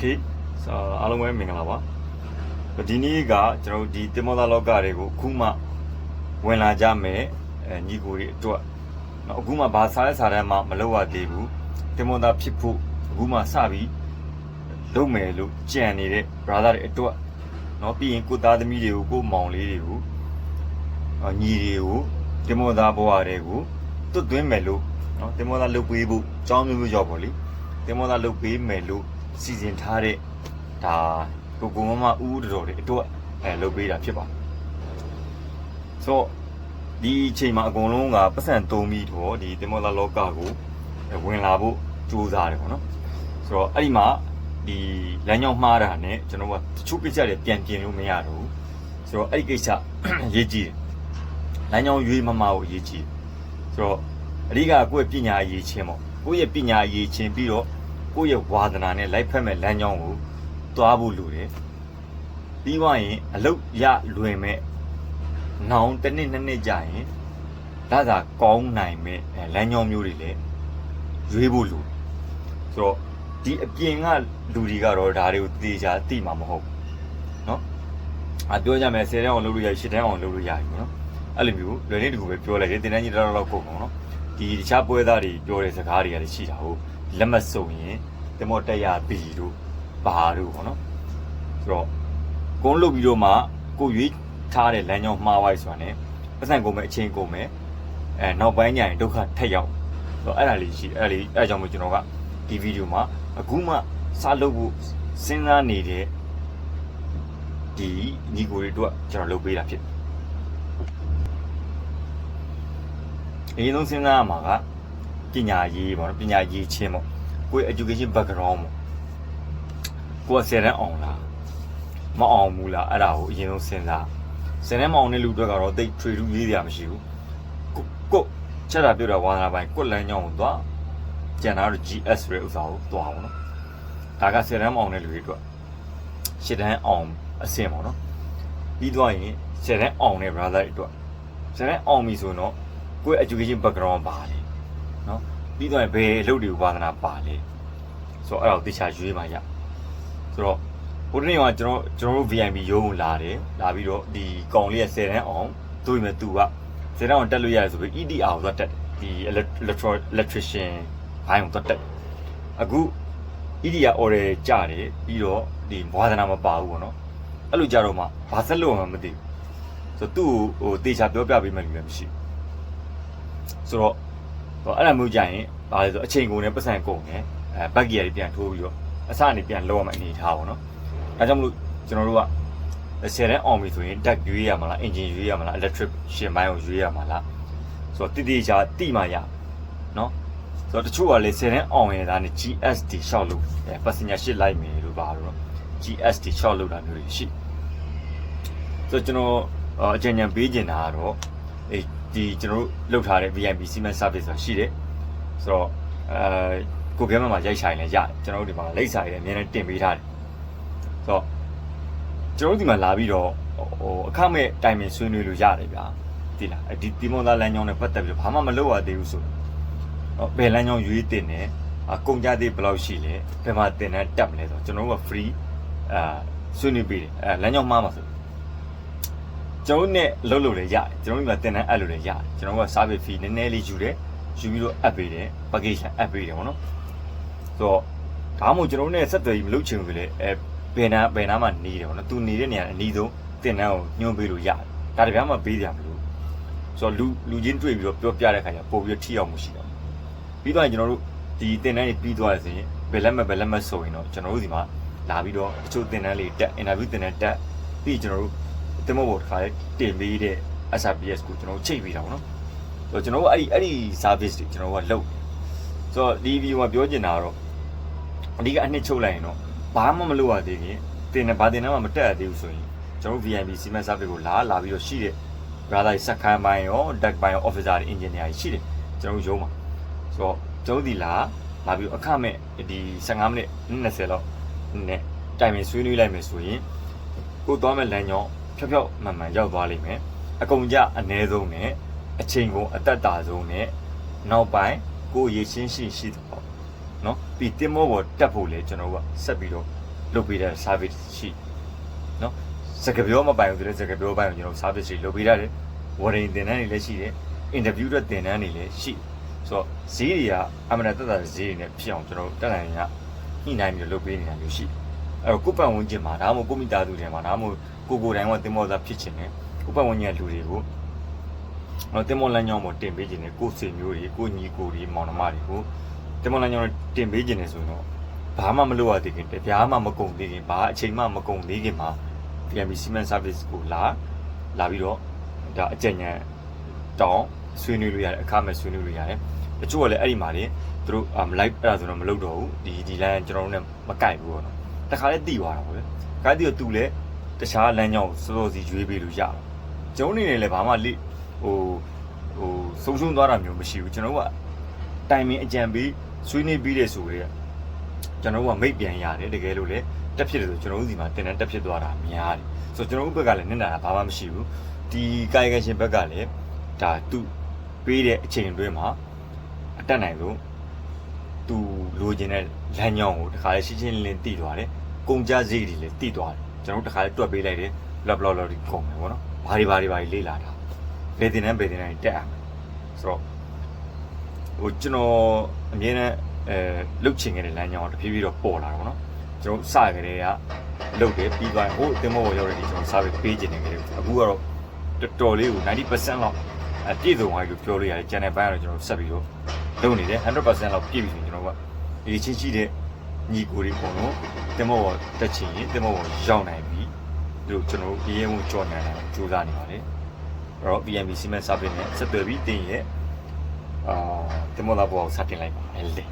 ခေအားလုံးပဲမင်္ဂလာပါဒီနေ့ကကျွန်တော်ဒီတင်မောသားလောကတွေကိုအခုမှဝင်လာကြမယ်ညီကိုတွေအတွက်နော်အခုမှဘာစားရစားတမ်းမှမလုပ်ရသေးဘူးတင်မောသားဖြစ်ဖို့အခုမှစပြီးလုပ်မယ်လို့ကြံနေတဲ့ brother တွေအတွက်နော်ပြီးရင်ကိုသားသမီးတွေကိုကိုမောင်လေးတွေကိုညီတွေကိုတင်မောသားဘဝတွေကိုတွတ်သွင်းမယ်လို့နော်တင်မောသားလုပ်ပေးဖို့အကြောင်းမျိုးမျိုးကြောက်ပါလိတင်မောသားလုပ်ပေးမယ်လို့ စီစဉ်ထားတဲ့ဒါကိုကိုမမဦးတော်တော်တွေအတွက်အဲလုပ်ပေးတာဖြစ်ပါတယ်ဆိုတော့ဒီအချိန်မှာအကုန်လုံးကပတ်စံသုံးပြီးတော့ဒီတင်မောလာလောကကိုဝင်လာဖို့ကြိုးစားတယ်ပေါ့နော်ဆိုတော့အဲ့ဒီမှာဒီလမ်းကြောင်းမှားတာနဲ့ကျွန်တော်ကတချို့ကိစ္စတွေပြန်ပြင်လို့မရတော့ဘူးဆိုတော့အဲ့ဒီကိစ္စရေးကြည့်တယ်လမ်းကြောင်းရွေးမမကိုရေးကြည့်ဆိုတော့အဓိကကိုယ့်ရဲ့ပညာအရေးချင်းပေါ့ကိုယ့်ရဲ့ပညာအရေးချင်းပြီးတော့ ကိုယ့်ရဲ့ဝါသနာနဲ့လိုက်ဖက်မဲ့လမ်းကြောင်းကို သွားဖို့လိုတယ်ပြီးသွားရင်အလုတ်ရလွင်မဲ့နောင်တစ်နှစ်နှစ်နှစ်ကြာရင်ဒါသာကောင်းနိုင်မဲ့အဲလမ်းကြောင်းမျိုးတွေလည်းရွေးဖို့လိုတယ်ဆိုတော့ဒီအပြင်ကလူတွေကတော့ဒါတွေကိုသိချာသိမှာမဟုတ်ဘူးเนาะအပြောကြမယ်10တန်းအောင်လုပ်လို့ရ10တန်းအောင်လုပ်လို့ရပြီเนาะအဲ့လိုမျိုးလွယ်နေတကူပဲပြောလိုက်တယ်တင်တန်းကြီးတော်တော်ကုန်အောင်เนาะဒီတခြားပွဲသားတွေပြောတဲ့စကားတွေကလည်းရှိတာဟုတ် လက်မစုံရင်တမောတက်ရပြီတို့ဘာတို့ပေါ့နော်ဆိုတော့ကုန်းလုတ်ပြီးတော့မှကိုရွေးထားတဲ့လမ်းကြောင်းမှားသွားပြီဆိုတာ ਨੇ ပတ်စံကုန်မဲ့အချိန်ကုန်မဲ့အဲနောက်ပိုင်းညရင်ဒုက္ခထက်ရောက်ဆိုတော့အဲ့ဒါလေးရှိတယ်အဲ့ဒါလေးအဲ့ဒါကြောင့်မို့ကျွန်တော်ကဒီဗီဒီယိုမှာအခုမှစလုပ်ဖို့စဉ်းစားနေတဲ့ဒီညီကိုတွေအတွက်ကျွန်တော်လုပ်ပေးတာဖြစ်အရင်ဆုံးစဉ်းစားရမှာက ပညာရေးပေါ့နော်ပညာရေးချင်းပေါ့ကိုယ့် education background ပေါ့ကိုကဆယ်တန်းအောင်လားမအောင်ဘူးလားအဲ့ဒါကိုအရင်ဆုံးစဉ်းစားဆယ်တန်းမအောင်တဲ့လူတွေကတော့တိတ်ထွေထူးရေးကြမရှိဘူးကိုကိုချက်တာပြောတာဝါနာပိုင်းကိုလမ်းကြောင်းကိုသွားကျန်တာတော့ GS ရဲ့ဥစ္စာကိုသွားအောင်နော်ဒါကဆယ်တန်းမအောင်တဲ့လူတွေအတွက်ရှစ်တန်းအောင်အဆင့်ပေါ့နော်ပြီးသွားရင်ဆယ်တန်းအောင်တဲ့ brother တွေအတွက်ဆယ်တန်းအောင်ပြီဆိုတော့ကိုယ့် education background ပါလေနော် ပြီးသွားရင်ဘယ်အလုပ်တွေကိုဝါသနာပါလေဆိုတော့အဲ့ဒါကိုတခြားရွေးမှရဆိုတော့ဘုဒ္ဓနေကကျွန်တော်ကျွန်တော်တို့ VIP ရုံးလာတယ်လာပြီးတော့ဒီကောင်လေးရဲ့10တန်းအောင်သူ့မဲ့သူက10တန်းအောင်တက်လို့ရတယ်ဆိုပြီး EDR ကိုသွားတက်တယ်ဒီ electro electrician ဘိုင်းကိုသွားတက်တယ်အခု EDR order ကြတယ်ပြီးတော့ဒီဘွာဒနာမပါဘူးပေါ့နော်အဲ့လိုကြတော့မှဘာဆက်လို့မှမသိဘူးဆိုတော့သူ့ကိုဟိုတေချာပြောပြပေးမှလည်းမရှိဘူးဆိုတော့ ဟိုအဲ့လိုမျိုးကြရင်ဘာလဲဆိုအချိန်ကုန်နဲ့ပတ်စံကုန်နဲ့အဲဘက်ဂီယာတွေပြန်ထိုးပြီးတော့အစအနေပြန်လောက်ရမယ့်အနေထားပေါ့နော်။ဒါကြောင့်မလို့ကျွန်တော်တို့ကဆယ်တန်းအောင်ပြီဆိုရင်ဓာတ်ရွေးရမှာလားအင်ဂျင်ရွေးရမှာလား electric ရှင်ပိုင်းကိုရွေးရမှာလားဆိုတော့တိတိကျကျတိမှရနော်ဆိုတော့တချို့ကလည်းဆယ်တန်းအောင်ရင်ဒါနဲ့ GSD ရှောက်လို့အဲ passenger ship လိုက်မယ်လို့ပါတော့ GSD ရှောက်လို့တာမျိုးတွေရှိဆိုတော့ကျွန်တော်အကြံဉာဏ်ပေးချင်တာကတော့အဲ ဒီကျွန်တော်တို့လုပ်ထားတဲ့ VIP cement service ဆိုတာရှိတယ်ဆိုတော့အဲကိုကဲမမှာရိုက်ဆိုင်လည်းရတယ်ကျွန်တော်တို့ဒီမှာလိပ်စာတွေလည်းအများနဲ့တင်ပေးထားတယ်ဆိုတော့ကျွန်တော်တို့ဒီမှာလာပြီးတော့ဟိုအခမဲ့တိုင်ပင်ဆွေးနွေးလို့ရတယ်ဗျာဒီလားဒီဒီမွန်သားလမ်းကြောင်းနဲ့ပတ်သက်ပြီးတော့ဘာမှမလုပ်ရသေးဘူးဆိုတော့ဘယ်လမ်းကြောင်းရွေးတင်တယ်အကုန်ကြသေးဘယ်လောက်ရှိလဲဘယ်မှာတင်တဲ့တက်မလဲဆိုတော့ကျွန်တော်တို့က free အာဆွေးနွေးပေးတယ်အဲလမ်းကြောင်းမှားမှာဆို ကျွန်တော်နဲ့လှုပ်လို့လည်းရတယ်ကျွန်တော်တို့ကတင်တဲ့အပ်လို့လည်းရတယ်ကျွန်တော်က service fee နည်းနည်းလေးယူတယ်ယူပြီးတော့အပ်ပေးတယ် package အပ်ပေးတယ်ပေါ့နော်ဆိုတော့ဒါမှမဟုတ်ကျွန်တော်တို့နဲ့ဆက်သွယ်ပြီးမလုပ်ချင်ဘူးလေအဲဘယ်နာဘယ်နာမှနေတယ်ပေါ့နော်သူနေတဲ့နေရာအနီးဆုံးတင်တန်းကိုညွှန်ပေးလို့ရတယ်ဒါတပြားမှပေးကြမလို့ဆိုတော့လူလူချင်းတွေ့ပြီးတော့ပြောပြတဲ့ခါကျပို့ပြီးတော့ထိအောင်မှုရှိတယ်ပြီးတော့ကျွန်တော်တို့ဒီတင်တန်းကြီးပြီးသွားရဆိုရင်ဘယ်လက်မဲ့ဘယ်လက်မဲ့ဆိုရင်တော့ကျွန်တော်တို့ဒီမှာလာပြီးတော့တချို့တင်တန်းလေးတက် interview တင်တန်းတက်ပြီးကျွန်တော်တို့ တင်မောဘောတစ်ခါလေးတင်ပေးတဲ့ SRPS ကိုကျွန်တော်တို့ချိန်ပေးတာပေါ့နော်ဆိုတော့ကျွန်တော်တို့အဲ့ဒီအဲ့ဒီ service တွေကျွန်တော်တို့ကလုပ်ဆိုတော့ဒီ view မှာပြောချင်တာကတော့အဓိကအနှစ်ချုပ်လိုက်ရင်တော့ဘာမှမလုပ်ရသေးရင်တင်တယ်ဘာတင်တယ်မှမတက်ရသေးဘူးဆိုရင်ကျွန်တော်တို့ VIP cement service ကိုလာလာပြီးတော့ရှိတဲ့ brother စက်ခန်းပိုင်းရော deck ပိုင်းရော officer တွေ engineer တွေရှိတယ်ကျွန်တော်တို့ရုံးမှာဆိုတော့ကျွန်တော်ဒီလာလာပြီးအခမဲ့ဒီ15မိနစ်20လောက်နဲ့တိုင်ပင်ဆွေးနွေးလိုက်မယ်ဆိုရင်ကိုသွားမဲ့လမ်းကြောင်း ဖြောက်ဖြောက်မှန်မှန်ရောက်သွားလိမ့်မယ်အကုန်ကြအ ਨੇ ဆုံးနဲ့အချိန်ကုန်အသက်တာဆုံးနဲ့နောက်ပိုင်းကိုရေရှင်းရှင်းရှိတော့နော်ပြီးတင်မောပေါ်တက်ဖို့လဲကျွန်တော်တို့ကဆက်ပြီးတော့လုပ်ပေးတဲ့ service ရှိနော်စကပြောမပိုင်ဘူးဆိုတဲ့စကပြောပိုင်ကိုကျွန်တော် service ရှိလုပ်ပေးရတယ်ဝရင်တင်တန်းတွေလည်းရှိတယ် interview တွေတင်တန်းတွေလည်းရှိဆိုတော့ဈေးတွေကအမှန်တသက်တာဈေးတွေနဲ့ဖြစ်အောင်ကျွန်တော်တို့တက်နိုင်ရညှိနှိုင်းပြီးလုပ်ပေးနေတာမျိုးရှိအဲ့တော့ကိုပန်ဝန်းကျင်မှာဒါမှမဟုတ်ကိုမိသားစုတွေမှာဒါမှမဟုတ် ကိုကိုယ်တိုင်ကတင်မောသားဖြစ်ချင်တယ်ကိုယ့်ပတ်ဝန်းကျင်လူတွေကိုတော့တင်မောလမ်းကြောင်းပေါ်တင်ပေးခြင်းနဲ့ကိုယ်စီမျိုးတွေကိုညီကိုတွေမောင်နှမတွေကိုတင်မောလမ်းကြောင်းတင်ပေးခြင်းနဲ့ဆိုရင်တော့ဘာမှမလုပ်ရသေးခင်တပြားမှမကုန်သေးခင်ဘာအချိန်မှမကုန်သေးခင်မှာ PMB Cement Service ကိုလာလာပြီးတော့ဒါအကြံဉာဏ်တောင်းဆွေးနွေးလို့ရတယ်အခမဲ့ဆွေးနွေးလို့ရတယ်တချို့ကလည်းအဲ့ဒီမှာလေသူတို့မလိုက်အဲ့ဒါဆိုတော့မလုပ်တော့ဘူးဒီဒီလမ်းကျွန်တော်တို့ ਨੇ မကိုက်ဘူးပေါ့နော်တခါလေတီသွားတာပေါ့လေခါတီတော့သူလည်း တခြားလမ်းကြောင်းကိုစောစောစီရွေးပေးလို့ရတယ်ကျုံးနေနေလည်းဘာမှလိဟိုဟိုဆုံးရှုံးသွားတာမျိုးမရှိဘူးကျွန်တော်တို့ကတိုင်မင်အကြံပေးဆွေးနွေးပြီးတဲ့ဆိုရဲကျွန်တော်တို့ကမိတ်ပြန်ရတယ်တကယ်လို့လေတက်ဖြစ်တယ်ဆိုကျွန်တော်တို့ဒီမှာတင်တဲ့တက်ဖြစ်သွားတာများတယ်ဆိုတော့ကျွန်တော်တို့ဘက်ကလည်းနင့်နာတာဘာမှမရှိဘူးဒီကာယကံရှင်ဘက်ကလည်းဒါသူပေးတဲ့အချိန်အတွင်းမှာအတက်နိုင်ဆုံးသူလိုချင်တဲ့လမ်းကြောင်းကိုတခါလေရှင်းရှင်းလင်းလင်းတည်သွားတယ်ကုန်ကြစည်တွေလည်းတည်သွားတယ် ကျွန်တော်တို့တခါလေတွက်ပေးလိုက်တယ်လော့လော့လော့ဒီကုန်မယ်ပေါ့နော်ဘာတွေဘာတွေဘာတွေလေးလာတာဘယ်တင်တန်းဘယ်တင်တန်းတက်အောင်ဆိုတော့ဟိုကျွန်တော်အမြဲတမ်းအဲလှုပ်ချင်ခဲ့တဲ့လမ်းကြောင်းတဖြည်းဖြည်းတော့ပေါ်လာတော့ဗောနော်ကျွန်တော်စကြတဲ့ကလှုပ်တယ်ပြီးသွားရင်ဟိုအတင်မောပေါ်ရောက်တဲ့ဒီကျွန်တော်စာပေပေးချင်နေကြတယ်အခုကတော့တော်တော်လေးကို90%လောက်အပြည့်စုံသွားပြီလို့ပြောလို့ရတယ်ကျန်တဲ့ဘက်ကတော့ကျွန်တော်ဆက်ပြီးတော့လုပ်နေတယ်100%လောက်ပြည့်ပြီဆိုရင်ကျွန်တော်ကဒီချင်းရှိတဲ့ ညီကိုတွေပုံတော့တင်မောပေါ်တက်ချင်ရင်တင်မောပေါ်ရောက်နိုင်ပြီလို့ကျွန်တော်ရေးမှုကြော်နိုင်တယ်ကြိုးစားနေပါတယ်အဲ့တော့ BNB Cement Service နဲ့ဆက်သွယ်ပြီးတင်ရဲ့အာတင်မောလာဘောကိုစတင်လိုက်ပါမယ်လေ